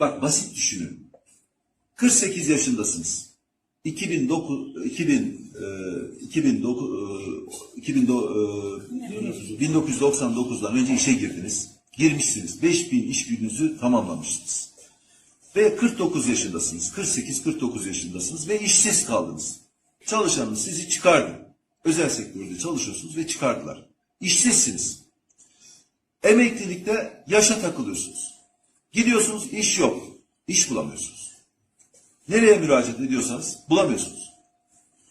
Bak basit düşünün. 48 yaşındasınız. 2009 2000 e, 2009 e, 2009 e, 1999'dan önce işe girdiniz. Girmişsiniz. 5000 iş gününüzü tamamlamışsınız. Ve 49 yaşındasınız. 48-49 yaşındasınız ve işsiz kaldınız. Çalışanınız sizi çıkardı. Özel sektörde çalışıyorsunuz ve çıkardılar. İşsizsiniz. Emeklilikte yaşa takılıyorsunuz. Gidiyorsunuz iş yok. İş bulamıyorsunuz. Nereye müracaat ediyorsanız bulamıyorsunuz.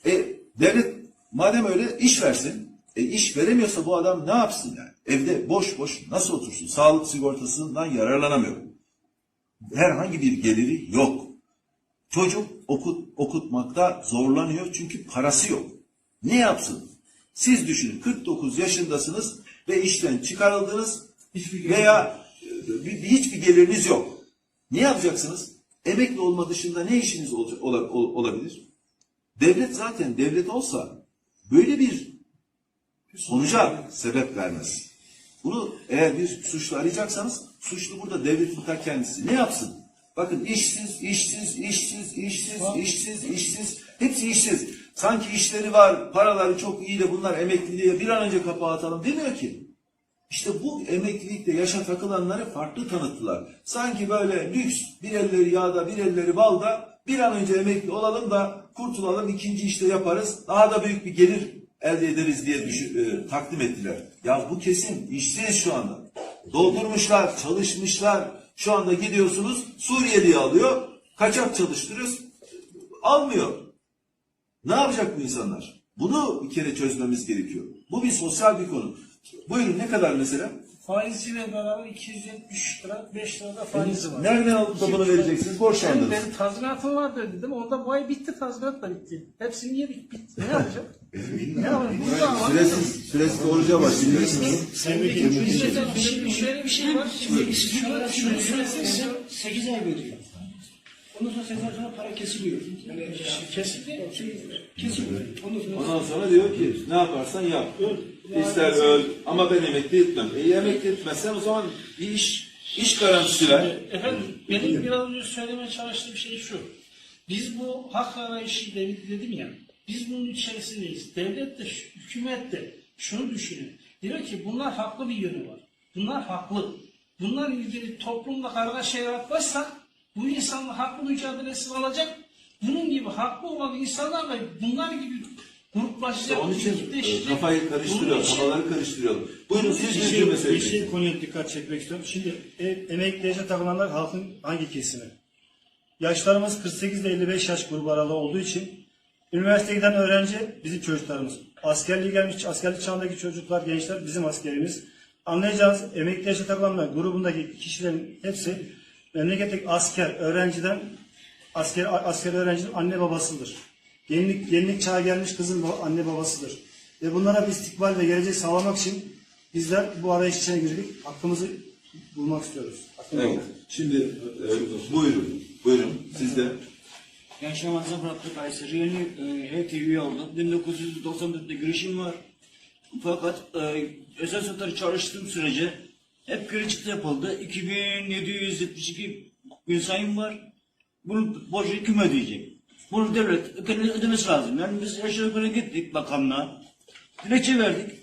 E devlet madem öyle iş versin. E iş veremiyorsa bu adam ne yapsın yani? Evde boş boş nasıl otursun? Sağlık sigortasından yararlanamıyor. Herhangi bir geliri yok. Çocuk okut, okutmakta zorlanıyor çünkü parası yok. Ne yapsın? Siz düşünün 49 yaşındasınız ve işten çıkarıldınız veya bir- bir- hiçbir geliriniz yok. Ne yapacaksınız? Emekli olma dışında ne işiniz olabilir? Devlet zaten devlet olsa böyle bir sonuca sebep vermez. Bunu eğer bir suçlu arayacaksanız suçlu burada devletin ta kendisi. Ne yapsın? Bakın işsiz, işsiz, işsiz, işsiz, işsiz, işsiz. Hepsi işsiz. Sanki işleri var, paraları çok iyi de bunlar emekliliğe bir an önce kapağı atalım demiyor ki. İşte bu emeklilikte yaşa takılanları farklı tanıttılar. Sanki böyle lüks, bir elleri yağda, bir elleri balda bir an önce emekli olalım da kurtulalım, ikinci işte yaparız, daha da büyük bir gelir elde ederiz diye düşün, e, takdim ettiler. Ya bu kesin işsiz şu anda. Doldurmuşlar, çalışmışlar. Şu anda gidiyorsunuz Suriyeli'yi alıyor, kaçak çalıştırıyoruz, almıyor. Ne yapacak bu insanlar? Bunu bir kere çözmemiz gerekiyor. Bu bir sosyal bir konu. Buyurun ne kadar mesela? Faiziyle beraber 273 lira, 5 lira da faizi var. Nereden alıp da bunu vereceksiniz? Borçlandınız. Benim tazminatım vardı dedim. Orada bu ay bitti tazminat da bitti. Hepsini yedik bitti. Ne yapacağım? ne yapacağım? Süresiz, süresiz oruca başlıyorsunuz. Şimdi şöyle bir şey var. Şimdi şunu, söylesene. 8 ay veriyor. Ondan sonra 8 ay sonra para kesiliyor. Yani kesildi, şey, kesiliyor. Ondan sonra Ondan sonra diyor ki ne yaparsan yap. İster öl ama ben emekli etmem. E emekli etmezsen o zaman bir iş iş garantisi ver. Efendim benim biraz önce söylemeye çalıştığım şey şu. Biz bu hak arayışı dedim, ya. Biz bunun içerisindeyiz. Devlet de hükümet de şunu düşünüyor. Diyor ki bunlar haklı bir yönü var. Bunlar haklı. Bunlar ilgili toplumda kargaşa yaratmazsa bu insanlar haklı mücadelesini alacak. Bunun gibi haklı olan insanlarla bunlar gibi gruplaşacak. Onun için e, kafayı karıştırıyor, için- kafaları karıştırıyor. Buyurun siz bir şey, bir şey konuya dikkat çekmek istiyorum. Şimdi e, emekli yaşa takılanlar halkın hangi kesimi? Yaşlarımız 48 ile 55 yaş grubu aralığı olduğu için üniversiteye giden öğrenci bizim çocuklarımız. Askerliğe gelmiş, askerlik çağındaki çocuklar, gençler bizim askerimiz. Anlayacağız emekli yaşa takılanlar grubundaki kişilerin hepsi memleketteki asker, öğrenciden asker, asker öğrencinin anne babasıdır. Yenilik, yenilik çağa gelmiş kızın anne babasıdır. Ve bunlara bir istikbal ve gelecek sağlamak için bizler bu arayış içine girdik. Hakkımızı bulmak istiyoruz. Hakkımızı Evet. Şimdi e, buyurun. Buyurun. Siz de. Yaşamazsa Fırat'ta Kayseri yeni e, HTV üye oldum. 1994'te girişim var. Fakat e, özel sektörde çalıştığım sürece hep çıktı yapıldı. 2772 gün sayım var. Bunu borcu kim ödeyecek? Bunu devlet kendi ödemesi lazım. Yani biz aşağı yukarı gittik bakanlığa. Dilekçe verdik.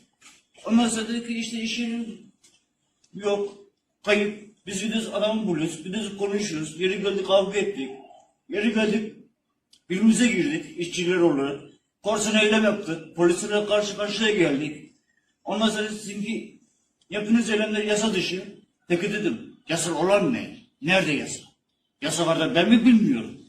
Ondan sonra dedi ki işte iş yerin yok. Kayıp. Biz gidiyoruz adamı buluyoruz. Gidiyoruz konuşuyoruz. Yeri geldik kavga ettik. Yeri geldik birbirimize girdik işçiler olarak. Korsan eylem yaptık. Polislerle karşı karşıya geldik. Ondan sonra sizinki yaptığınız eylemler yasa dışı. Peki dedim yasal olan ne? Nerede yasa? Yasa var da ben mi bilmiyorum.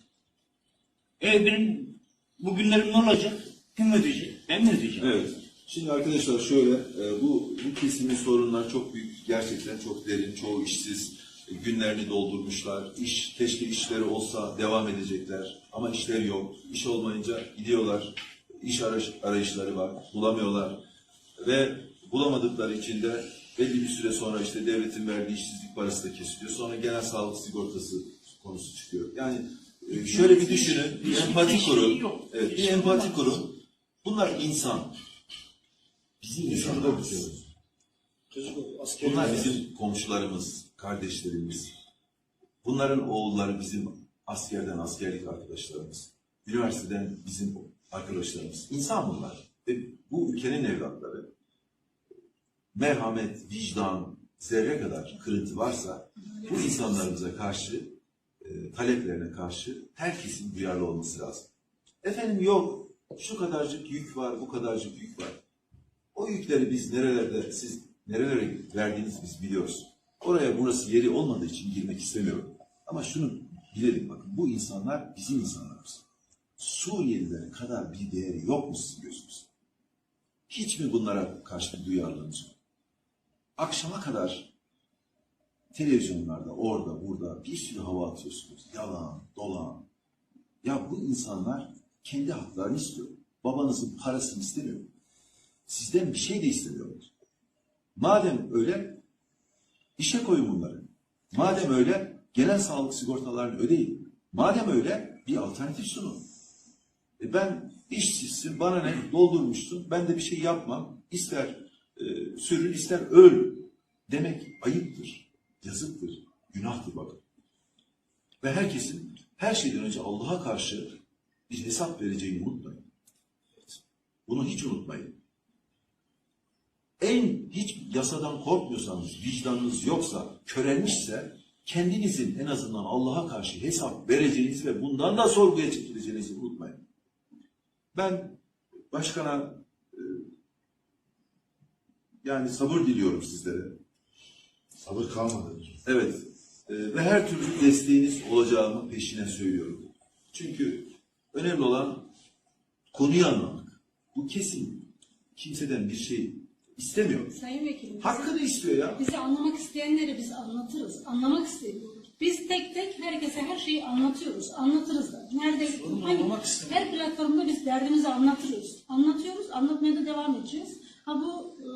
E benim bugünlerim ne olacak? Kim ödeyecek? Ben mi ödeyeceğim? Evet. Şimdi arkadaşlar şöyle, e, bu bu kesimin sorunlar çok büyük, gerçekten çok derin, çoğu işsiz, e, günlerini doldurmuşlar. İş, keşke işleri olsa devam edecekler ama işleri yok. İş olmayınca gidiyorlar, iş arayış, arayışları var, bulamıyorlar ve bulamadıkları için de belli bir süre sonra işte devletin verdiği işsizlik parası da kesiliyor. Sonra genel sağlık sigortası konusu çıkıyor. Yani e, şöyle bir düşünün, bir empati kurun. Evet, bir empati kurun. Bunlar insan. Bizim askeri Bunlar bizim komşularımız, kardeşlerimiz. Bunların oğulları bizim askerden askerlik arkadaşlarımız. Üniversiteden bizim arkadaşlarımız. İnsan bunlar. Ve bu ülkenin evlatları. Merhamet, vicdan, zerre kadar kırıntı varsa bu insanlarımıza karşı, e, taleplerine karşı herkesin duyarlı olması lazım. Efendim yok, şu kadarcık yük var, bu kadarcık yük var. O yükleri biz nerelerde, siz nerelere verdiğinizi biz biliyoruz. Oraya burası yeri olmadığı için girmek istemiyorum. Ama şunu bilelim bakın, bu insanlar bizim insanlarımız. Suriyelilere kadar bir değeri yok mu sizin gözünüzde? Hiç mi bunlara karşı bir duyarlılığınız yok? Akşama kadar televizyonlarda, orada, burada bir sürü hava atıyorsunuz. Yalan, dolan. Ya bu insanlar kendi haklarını istiyor. Babanızın parasını istemiyor. Sizden bir şey de istemiyorlar. Madem öyle, işe koyun bunları. Madem öyle, genel sağlık sigortalarını ödeyin. Madem öyle, bir alternatif sunun. E ben işsizsin, bana ne, doldurmuşsun, ben de bir şey yapmam. İster sürün, ister öl demek ayıptır, yazıktır, günahtır bakın. Ve herkesin her şeyden önce Allah'a karşı bir hesap vereceğini unutmayın. Bunu hiç unutmayın. En hiç yasadan korkmuyorsanız, vicdanınız yoksa, körelmişse kendinizin en azından Allah'a karşı hesap vereceğinizi ve bundan da sorguya çekileceğinizi unutmayın. Ben başkana e, yani sabır diliyorum sizlere. Sabır kalmadı. Evet. e, ve her türlü desteğiniz olacağını peşine söylüyorum. Çünkü önemli olan konuyu anlamak. Bu kesin. Kimseden bir şey istemiyor. Sayın Vekilim, Hakkını istiyor ya. bizi anlamak isteyenlere biz anlatırız. Anlamak istiyoruz. Biz tek tek herkese her şeyi anlatıyoruz. Anlatırız da. Nerede, Sorun hangi, anlamak istemiyor. her platformda biz derdimizi anlatıyoruz. Anlatıyoruz, anlatmaya da devam edeceğiz. Ha bu e,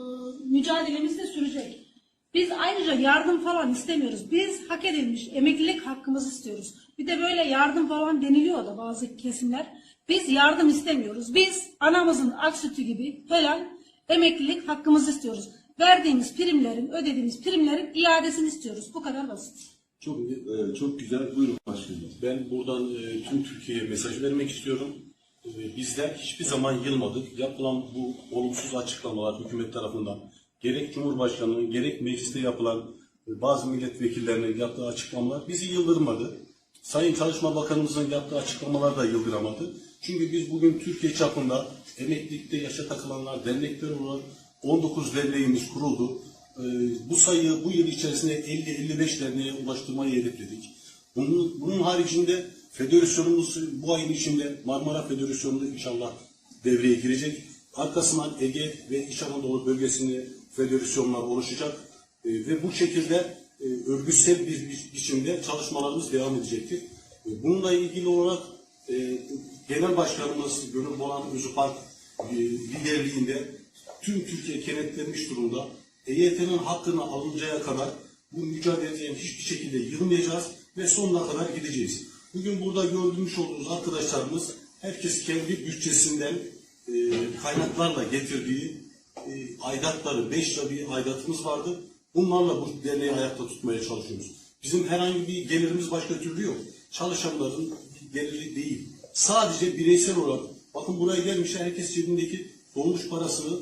mücadelemiz de sürecek. Biz ayrıca yardım falan istemiyoruz. Biz hak edilmiş emeklilik hakkımızı istiyoruz. Bir de böyle yardım falan deniliyor da bazı kesimler. Biz yardım istemiyoruz. Biz anamızın ak sütü gibi helal emeklilik hakkımızı istiyoruz. Verdiğimiz primlerin, ödediğimiz primlerin iadesini istiyoruz. Bu kadar basit. Çok e, çok güzel. Buyurun başkanım. Ben buradan e, tüm Türkiye'ye mesaj vermek istiyorum. E, bizler hiçbir zaman yılmadık. Yapılan bu olumsuz açıklamalar hükümet tarafından gerek Cumhurbaşkanı'nın gerek mecliste yapılan e, bazı milletvekillerinin yaptığı açıklamalar bizi yıldırmadı. Sayın Çalışma Bakanımızın yaptığı açıklamalar da yıldıramadı. Çünkü biz bugün Türkiye çapında emeklilikte yaşa takılanlar dernekler olarak 19 derneğimiz kuruldu. E, bu sayıyı bu yıl içerisinde 50-55 derneğe ulaştırmayı hedefledik. Bunun, bunun haricinde federasyonumuz bu ayın içinde Marmara Federasyonu'nda inşallah devreye girecek. Arkasından Ege ve İç Anadolu bölgesinde federasyonlar oluşacak. E, ve bu şekilde e, örgütsel bir, biçimde çalışmalarımız devam edecektir. E, bununla ilgili olarak e, Genel Başkanımız Gönül Bolan Özüpark e, liderliğinde tüm Türkiye kenetlenmiş durumda. EYT'nin hakkını alıncaya kadar bu mücadeleye hiçbir şekilde yılmayacağız ve sonuna kadar gideceğiz. Bugün burada gördüğümüz olduğunuz arkadaşlarımız herkes kendi bütçesinden e, kaynaklarla getirdiği e, aidatları, beş lira bir aidatımız vardı. Bunlarla bu derneği ayakta tutmaya çalışıyoruz. Bizim herhangi bir gelirimiz başka türlü yok. Çalışanların geliri değil. Sadece bireysel olarak, bakın buraya gelmişler herkes cebindeki dolmuş parasını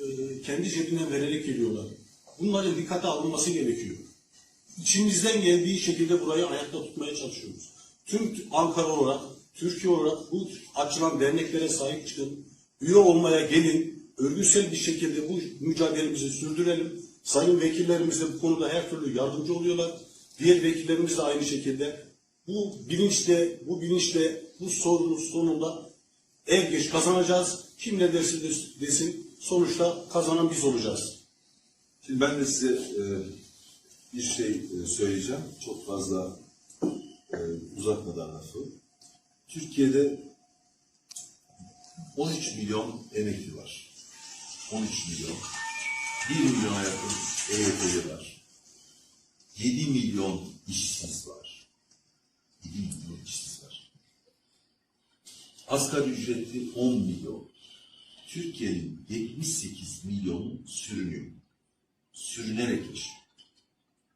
e, kendi cebinden vererek geliyorlar. Bunların dikkate alınması gerekiyor. İçimizden geldiği şekilde burayı ayakta tutmaya çalışıyoruz. Tüm Ankara olarak, Türkiye olarak bu açılan derneklere sahip çıkın, üye olmaya gelin, örgütsel bir şekilde bu mücadelemizi sürdürelim. Sayın vekillerimiz de bu konuda her türlü yardımcı oluyorlar. Diğer vekillerimiz de aynı şekilde. Bu bilinçle, bu bilinçle bu sorunun sonunda er geç kazanacağız. Kim ne derse desin sonuçta kazanan biz olacağız. Şimdi ben de size e, bir şey e, söyleyeceğim. Çok fazla e, uzatmadan lafı. Türkiye'de 13 milyon emekli var. 13 milyon. 1 milyona yakın EYT'li var. 7 milyon işsiz var. 7 milyon işsiz var. Asgari ücretli 10 milyon. Türkiye'nin 78 milyonu sürünüyor. Sürünerek yaşıyor.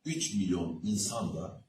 3 milyon insan da